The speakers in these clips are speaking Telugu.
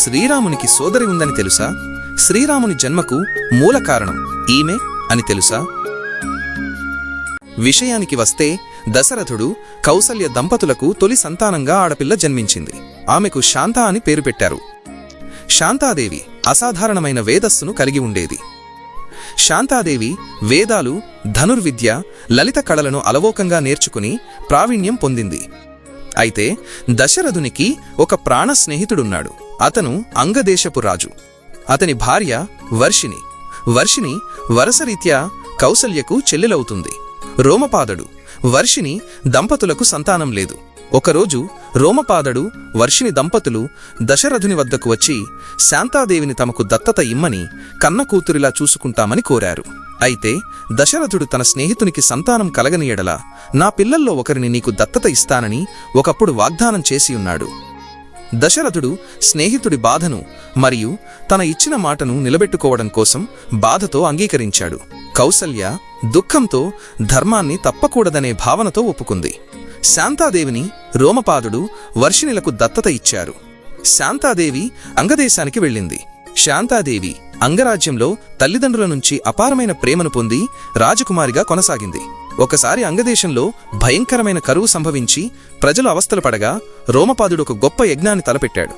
శ్రీరామునికి సోదరి ఉందని తెలుసా? శ్రీరాముని జన్మకు మూల కారణం ఈమె అని తెలుసా? విషయానికి వస్తే దశరథుడు కౌసల్య దంపతులకు తొలి సంతానంగా ఆడపిల్ల జన్మించింది. ఆమెకు శాంత అని పేరు పెట్టారు. శాంతాదేవి అసాధారణమైన వేదస్సును కలిగి ఉండేది. శాంతాదేవి వేదాలు ధనుర్విద్య లలిత కళలను అలవోకంగా నేర్చుకుని ప్రావీణ్యం పొందింది. అయితే దశరథునికి ఒక ప్రాణ స్నేహితుడున్నాడు అతను అంగదేశపు రాజు. అతని భార్య వర్షిని వర్షిని వరసరీత్యా కౌసల్యకు చెల్లెలవుతుంది. రోమపాదడు. వర్షిని దంపతులకు సంతానం లేదు. ఒకరోజు రోమపాదడు వర్షిని దంపతులు దశరథుని వద్దకు వచ్చి శాంతాదేవిని తమకు దత్తత ఇమ్మని కన్న కూతురిలా చూసుకుంటామని కోరారు. అయితే దశరథుడు తన స్నేహితునికి సంతానం కలగనీయడలా నా పిల్లల్లో ఒకరిని నీకు దత్తత ఇస్తానని ఒకప్పుడు వాగ్దానం చేసి ఉన్నాడు. దశరథుడు స్నేహితుడి బాధను మరియు తన ఇచ్చిన మాటను నిలబెట్టుకోవడం కోసం బాధతో అంగీకరించాడు. కౌసల్య దుఃఖంతో ధర్మాన్ని తప్పకూడదనే భావనతో ఒప్పుకుంది. శాంతాదేవిని రోమపాదుడు వర్షిణిలకు దత్తత ఇచ్చారు. శాంతాదేవి అంగదేశానికి వెళ్ళింది. శాంతాదేవి అంగరాజ్యంలో తల్లిదండ్రుల నుంచి అపారమైన ప్రేమను పొంది రాజకుమారిగా కొనసాగింది. ఒకసారి అంగదేశంలో భయంకరమైన కరువు సంభవించి ప్రజలు అవస్థలు పడగా రోమపాదుడు ఒక గొప్ప యజ్ఞాన్ని తలపెట్టాడు.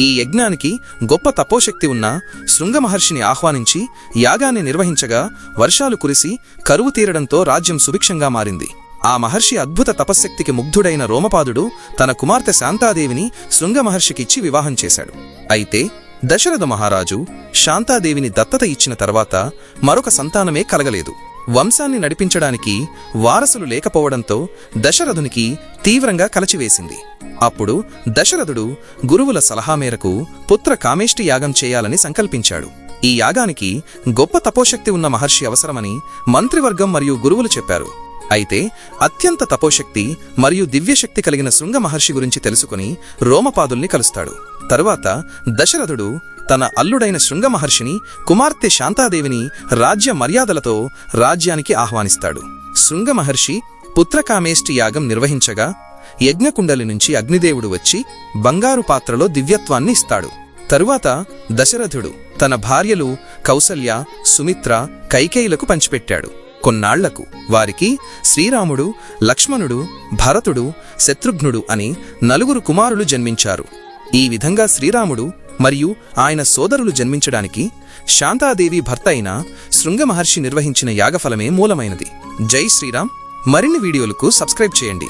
ఈ యజ్ఞానికి గొప్ప తపోశక్తి ఉన్న శృంగ మహర్షిని ఆహ్వానించి యాగాన్ని నిర్వహించగా వర్షాలు కురిసి కరువు తీరడంతో రాజ్యం సుభిక్షంగా మారింది. ఆ మహర్షి అద్భుత తపశ్శక్తికి ముగ్ధుడైన రోమపాదుడు తన కుమార్తె శాంతాదేవిని శృంగ మహర్షికిచ్చి వివాహం చేశాడు. అయితే దశరథ మహారాజు శాంతాదేవిని దత్తత ఇచ్చిన తర్వాత మరొక సంతానమే కలగలేదు. వంశాన్ని నడిపించడానికి వారసులు లేకపోవడంతో దశరథునికి తీవ్రంగా కలచివేసింది. అప్పుడు దశరథుడు గురువుల సలహా మేరకు పుత్ర కామేష్టి యాగం చేయాలని సంకల్పించాడు. ఈ యాగానికి గొప్ప తపోశక్తి ఉన్న మహర్షి అవసరమని మంత్రివర్గం మరియు గురువులు చెప్పారు. అయితే అత్యంత తపోశక్తి మరియు దివ్యశక్తి కలిగిన శృంగ మహర్షి గురించి తెలుసుకుని రోమపాదుల్ని కలుస్తాడు. తరువాత దశరథుడు తన అల్లుడైన శృంగ మహర్షిని కుమార్తె శాంతాదేవిని రాజ్య మర్యాదలతో రాజ్యానికి ఆహ్వానిస్తాడు. శృంగ మహర్షి పుత్రకామేష్టి యాగం నిర్వహించగా యజ్ఞకుండలి నుంచి అగ్నిదేవుడు వచ్చి బంగారు పాత్రలో దివ్యత్వాన్ని ఇస్తాడు. తరువాత దశరథుడు తన భార్యలు కౌసల్య సుమిత్ర కైకేయులకు పంచిపెట్టాడు. కొన్నాళ్ళకు వారికి శ్రీరాముడు లక్ష్మణుడు భరతుడు శత్రుఘ్నుడు అని నలుగురు కుమారులు జన్మించారు. ఈ విధంగా శ్రీరాముడు మరియు ఆయన సోదరులు జన్మించడానికి శాంతాదేవి భర్త అయిన శృంగ మహర్షి నిర్వహించిన యాగఫలమే మూలమైనది. జై శ్రీరామ్. మరిన్ని వీడియోలకు సబ్స్క్రైబ్ చేయండి.